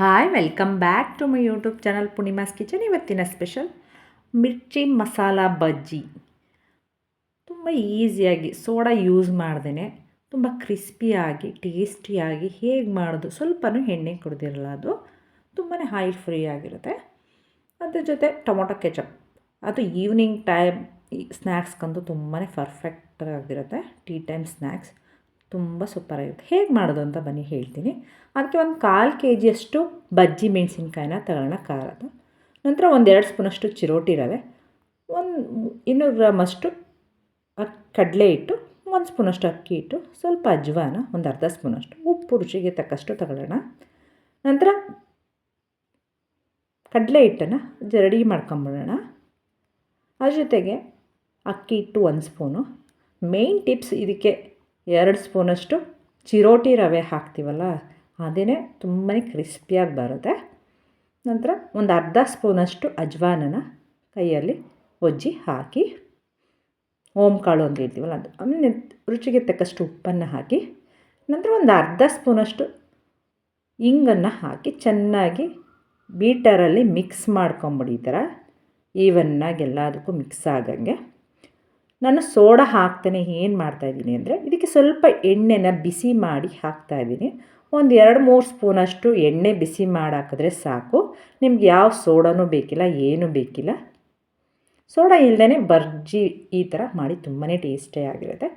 Hi welcome back to my YouTube channel Poornima's kitchen ಇವತ್ತಿನ special mirchi masala bajji. ತುಂಬ ಈಸಿಯಾಗಿ soda use ಮಾಡ್ದೇ ತುಂಬ ಕ್ರಿಸ್ಪಿಯಾಗಿ ಟೇಸ್ಟಿಯಾಗಿ ಹೇಗೆ ಮಾಡೋದು ಸ್ವಲ್ಪನೂ ಎಣ್ಣೆ ಕುಡ್ದಿರಲ್ಲ ಅದು. ತುಂಬಾ ಆಯಿಲ್ ಫ್ರೀ ಆಗಿರುತ್ತೆ. ಅದ್ರ ಜೊತೆ ಟೊಮೊಟೊ ಕೆಚಪ್ ಅದು ಈವ್ನಿಂಗ್ ಟೈಮ್ ಸ್ನ್ಯಾಕ್ಸ್ಗಂತೂ ತುಂಬಾ ಪರ್ಫೆಕ್ಟ್ ಆಗಿರುತ್ತೆ. ಟೀ ಟೈಮ್ ಸ್ನ್ಯಾಕ್ಸ್ ತುಂಬ ಸೂಪರಾಗಿರುತ್ತೆ. ಹೇಗೆ ಮಾಡೋದು ಅಂತ ಬನ್ನಿ ಹೇಳ್ತೀನಿ. ಅದಕ್ಕೆ ಒಂದು ಕಾಲು ಕೆ ಜಿಯಷ್ಟು ಬಜ್ಜಿ ಮೆಣಸಿನ್ಕಾಯಿನ ತಗೊಳ್ಳೋಣ ಖಾರದ. ನಂತರ ಒಂದೆರಡು ಸ್ಪೂನಷ್ಟು ಚಿರೋಟಿ ರವೆ, ಒಂದು ಇನ್ನೂರು ಗ್ರಾಮಷ್ಟು ಕಡಲೆ ಹಿಟ್ಟು, ಒಂದು ಸ್ಪೂನಷ್ಟು ಅಕ್ಕಿ ಹಿಟ್ಟು, ಸ್ವಲ್ಪ ಅಜ್ವಾನ, ಒಂದು ಅರ್ಧ ಸ್ಪೂನಷ್ಟು ಉಪ್ಪು ರುಚಿಗೆ ತಕ್ಕಷ್ಟು ತಗೊಳ್ಳೋಣ. ನಂತರ ಕಡಲೆ ಹಿಟ್ಟನ್ನು ಜರಡಿ ಮಾಡ್ಕೊಂಬಿಡೋಣ. ಅದ್ರ ಜೊತೆಗೆ ಅಕ್ಕಿ ಹಿಟ್ಟು ಒಂದು ಸ್ಪೂನು. ಮೇಯ್ನ್ ಟಿಪ್ಸ್ ಇದಕ್ಕೆ ಎರಡು ಸ್ಪೂನಷ್ಟು ಚಿರೋಟಿ ರವೆ ಹಾಕ್ತೀವಲ್ಲ ಅದೇ ತುಂಬಾ ಕ್ರಿಸ್ಪಿಯಾಗಿ ಬರುತ್ತೆ. ನಂತರ ಒಂದು ಅರ್ಧ ಸ್ಪೂನಷ್ಟು ಅಜ್ವಾನನ ಕೈಯಲ್ಲಿ ಒಜ್ಜಿ ಹಾಕಿ, ಓಮ್ ಕಾಳು ಅಂತ ಹೇಳ್ತೀವಲ್ಲ ಅದು, ಆಮೇಲೆ ರುಚಿಗೆ ತಕ್ಕಷ್ಟು ಉಪ್ಪನ್ನು ಹಾಕಿ, ನಂತರ ಒಂದು ಅರ್ಧ ಸ್ಪೂನಷ್ಟು ಇಂಗನ್ನು ಹಾಕಿ ಚೆನ್ನಾಗಿ ಬೀಟರಲ್ಲಿ ಮಿಕ್ಸ್ ಮಾಡ್ಕೊಂಬಿಡಿ ಈ ಥರ, ಈವನ್ನಾಗಿ ಎಲ್ಲದಕ್ಕೂ ಮಿಕ್ಸ್ ಆಗಂಗೆ. ನಾನು ಸೋಡಾ ಹಾಕ್ತಾನೆ, ಏನು ಮಾಡ್ತಾಯಿದ್ದೀನಿ ಅಂದರೆ ಇದಕ್ಕೆ ಸ್ವಲ್ಪ ಎಣ್ಣೆನ ಬಿಸಿ ಮಾಡಿ ಹಾಕ್ತಾಯಿದ್ದೀನಿ ಒಂದು ಎರಡು ಮೂರು ಸ್ಪೂನಷ್ಟು ಎಣ್ಣೆ ಬಿಸಿ ಮಾಡಿ ಹಾಕಿದ್ರೆ ಸಾಕು. ನಿಮ್ಗೆ ಯಾವ ಸೋಡಾನೂ ಬೇಕಿಲ್ಲ, ಏನೂ ಬೇಕಿಲ್ಲ. ಸೋಡಾ ಇಲ್ಲದೇ ಬರ್ಜಿ ಈ ಥರ ಮಾಡಿ ತುಂಬಾ ಟೇಸ್ಟಿಯಾಗಿರುತ್ತೆ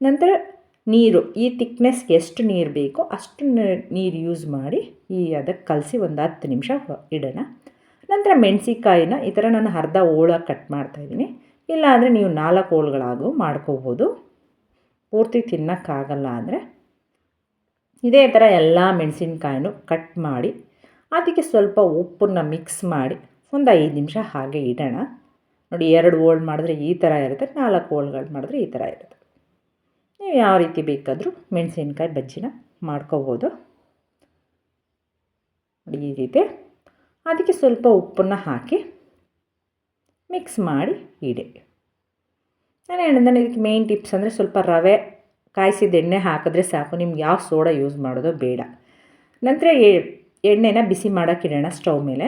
ನಂತರ ನೀರು, ಈ ತಿಕ್ನೆಸ್ಗೆ ಎಷ್ಟು ನೀರು ಬೇಕೋ ಅಷ್ಟು ನೀರು ಯೂಸ್ ಮಾಡಿ ಈ ಅದಕ್ಕೆ ಕಲಸಿ ಒಂದು ಹತ್ತು ನಿಮಿಷ ಇಡೋಣ. ನಂತರ ಮೆಣಸಿಕಾಯಿನ ಈ ಥರ ನಾನು ಅರ್ಧ ಓಳ ಕಟ್ ಮಾಡ್ತಾಯಿದ್ದೀನಿ ಇಲ್ಲಾಂದರೆ ನೀವು ನಾಲ್ಕು ಹೋಳುಗಳಾಗೂ ಮಾಡ್ಕೋಬೋದು. ಪೂರ್ತಿ ತಿನ್ನೋಕ್ಕಾಗಲ್ಲ ಅಂದರೆ ಇದೇ ಥರ ಎಲ್ಲ ಮೆಣಸಿನ್ಕಾಯಿನೂ ಕಟ್ ಮಾಡಿ, ಅದಕ್ಕೆ ಸ್ವಲ್ಪ ಉಪ್ಪನ್ನು ಮಿಕ್ಸ್ ಮಾಡಿ ಒಂದು ಐದು ನಿಮಿಷ ಹಾಗೆ ಇಡೋಣ. ನೋಡಿ, ಎರಡು ಹೋಳು ಮಾಡಿದ್ರೆ ಈ ಥರ ಇರುತ್ತೆ, ನಾಲ್ಕು ಓಲ್ಗಳು ಮಾಡಿದ್ರೆ ಈ ಥರ ಇರುತ್ತೆ. ನೀವು ಯಾವ ರೀತಿ ಬೇಕಾದರೂ ಮೆಣಸಿನ್ಕಾಯಿ ಬಜ್ಜಿನ ಮಾಡ್ಕೋಬೋದು. ನೋಡಿ, ಈ ರೀತಿ. ಅದಕ್ಕೆ ಸ್ವಲ್ಪ ಉಪ್ಪನ್ನು ಹಾಕಿ ಮಿಕ್ಸ್ ಮಾಡಿ ಇಡಿ ನಾನು ಹೇಳಿದ್ರೆ ಇದಕ್ಕೆ ಮೇಯ್ನ್ ಟಿಪ್ಸ್ ಅಂದರೆ ಸ್ವಲ್ಪ ರವೆ ಕಾಯಿಸಿದ ಎಣ್ಣೆ ಹಾಕಿದ್ರೆ ಸಾಕು. ನಿಮ್ಗೆ ಯಾವ ಸೋಡಾ ಯೂಸ್ ಮಾಡೋದು ಬೇಡ. ನಂತರ ಎಣ್ಣೆನ ಬಿಸಿ ಮಾಡೋಕ್ಕಿಡೋಣ ಸ್ಟವ್ ಮೇಲೆ.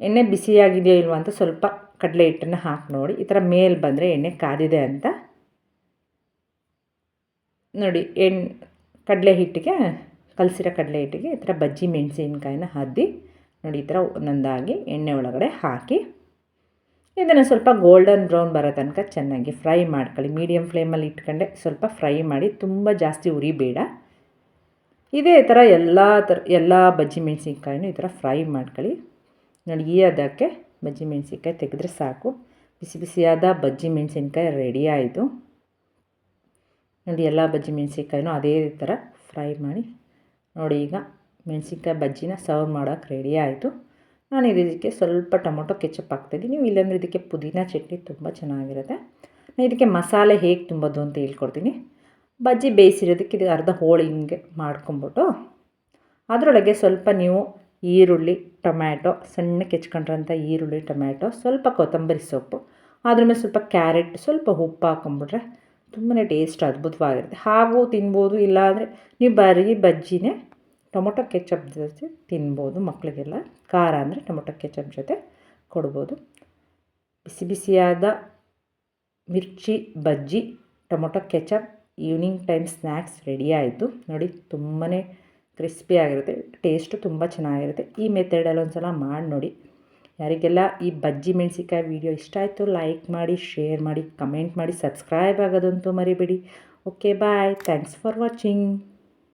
ಎಣ್ಣೆ ಬಿಸಿಯಾಗಿದೆಯೋ ಇಲ್ವೋ ಅಂತ ಸ್ವಲ್ಪ ಕಡಲೆ ಹಿಟ್ಟನ್ನು ಹಾಕಿ ನೋಡಿ. ಈ ಥರ ಮೇಲೆ ಬಂದರೆ ಎಣ್ಣೆ ಕಾದಿದೆ ಅಂತ. ನೋಡಿ ಎಣ್ಣೆ ಕಡಲೆ ಹಿಟ್ಟಿಗೆ, ಕಲಸಿರೋ ಕಡಲೆ ಹಿಟ್ಟಿಗೆ ಈ ಥರ ಬಜ್ಜಿ ಮೆಣಸಿನ್ಕಾಯಿನ ಹದ್ದಿ ನೋಡಿ ಈ ಥರ ಒಂದೊಂದಾಗಿ ಎಣ್ಣೆ ಒಳಗಡೆ ಹಾಕಿ. ಇದನ್ನು ಸ್ವಲ್ಪ ಗೋಲ್ಡನ್ ಬ್ರೌನ್ ಬರೋ ತನಕ ಚೆನ್ನಾಗಿ ಫ್ರೈ ಮಾಡ್ಕೊಳ್ಳಿ. ಮೀಡಿಯಮ್ ಫ್ಲೇಮಲ್ಲಿ ಇಟ್ಕೊಂಡೆ ಸ್ವಲ್ಪ ಫ್ರೈ ಮಾಡಿ ತುಂಬ ಜಾಸ್ತಿ ಉರಿಬೇಡ. ಇದೇ ಥರ ಎಲ್ಲ ಥರ ಎಲ್ಲ ಬಜ್ಜಿ ಮೆಣಸಿನ್ಕಾಯಿನೂ ಈ ಥರ ಫ್ರೈ ಮಾಡ್ಕೊಳ್ಳಿ. ನೋಡಿ ಈ ಅದಕ್ಕೆ ಬಜ್ಜಿ ಮೆಣಸಿನ್ಕಾಯಿ ತೆಗೆದ್ರೆ ಸಾಕು. ಬಿಸಿ ಬಿಸಿಯಾದ ಬಜ್ಜಿ ಮೆಣಸಿನ್ಕಾಯಿ ರೆಡಿ ಆಯಿತು. ನೋಡಿ ಎಲ್ಲ ಬಜ್ಜಿ ಮೆಣಸಿನ್ಕಾಯಿನೂ ಅದೇ ಥರ ಫ್ರೈ ಮಾಡಿ. ನೋಡಿ ಈಗ ಮೆಣಸಿನ್ಕಾಯಿ ಬಜ್ಜಿನ ಸರ್ವ್ ಮಾಡೋಕ್ಕೆ ರೆಡಿ ಆಯಿತು. ನಾನು ಇದಕ್ಕೆ ಸ್ವಲ್ಪ ಟೊಮೊಟೊ ಕೆಚಪ್ ಹಾಕ್ತಾಯಿದ್ದೀನಿ ನೀವು ಇಲ್ಲಾಂದರೆ ಇದಕ್ಕೆ ಪುದೀನ ಚಟ್ನಿ ತುಂಬ ಚೆನ್ನಾಗಿರುತ್ತೆ. ನಾನು ಇದಕ್ಕೆ ಮಸಾಲೆ ಹೇಗೆ ತುಂಬೋದು ಅಂತ ಹೇಳ್ಕೊಡ್ತೀನಿ. ಬಜ್ಜಿ ಬೇಯಿಸಿರೋದಕ್ಕೆ ಇದು ಅರ್ಧ ಹೋಳು ಹಿಂಗೆ ಮಾಡ್ಕೊಂಬಿಟ್ಟು ಅದರೊಳಗೆ ಸ್ವಲ್ಪ ನೀವು ಈರುಳ್ಳಿ, ಟೊಮ್ಯಾಟೊ, ಸಣ್ಣ ಕೆಚ್ಕೊಂಡ್ರಂಥ ಈರುಳ್ಳಿ, ಟೊಮ್ಯಾಟೊ, ಸ್ವಲ್ಪ ಕೊತ್ತಂಬರಿ ಸೊಪ್ಪು, ಅದ್ರ ಮೇಲೆ ಸ್ವಲ್ಪ ಕ್ಯಾರೆಟ್, ಸ್ವಲ್ಪ ಉಪ್ಪು ಹಾಕೊಂಬಿಟ್ರೆ ತುಂಬಾ ಟೇಸ್ಟ್ ಅದ್ಭುತವಾಗಿರುತ್ತೆ. ಹಾಗೂ ತಿನ್ಬೋದು, ಇಲ್ಲಾಂದರೆ ನೀವು ಬರೀ ಬಜ್ಜಿನೇ ಟೊಮೊಟೊ ಕೆಚಪ್ ಜೊತೆ ತಿನ್ಬೋದು ಮಕ್ಕಳಿಗೆಲ್ಲ ಖಾರ ಅಂದರೆ ಟೊಮೊಟೊ ಕೆಚಪ್ ಜೊತೆ ಕೊಡ್ಬೋದು. ಬಿಸಿ ಬಿಸಿಯಾದ mirchi, bajji, tomato ketchup, evening time snacks ready ಆಯಿತು. ನೋಡಿ ತುಂಬಾ ಕ್ರಿಸ್ಪಿ ಆಗಿರುತ್ತೆ. ಟೇಸ್ಟು ತುಂಬ ಚೆನ್ನಾಗಿರುತ್ತೆ. ಈ ಮೆಥಡಲ್ಲಿ ಒಂದು ಸಲ ಮಾಡಿ ನೋಡಿ. ಯಾರಿಗೆಲ್ಲ ಈ ಬಜ್ಜಿ ಮೆಣಸಿಕಾಯಿ ವೀಡಿಯೋ ಇಷ್ಟ ಆಯಿತು ಲೈಕ್ ಮಾಡಿ ಶೇರ್ ಮಾಡಿ ಕಮೆಂಟ್ ಮಾಡಿ ಸಬ್ಸ್ಕ್ರೈಬ್ ಆಗೋದಂತೂ ಮರಿಬೇಡಿ. Okay bye thanks for watching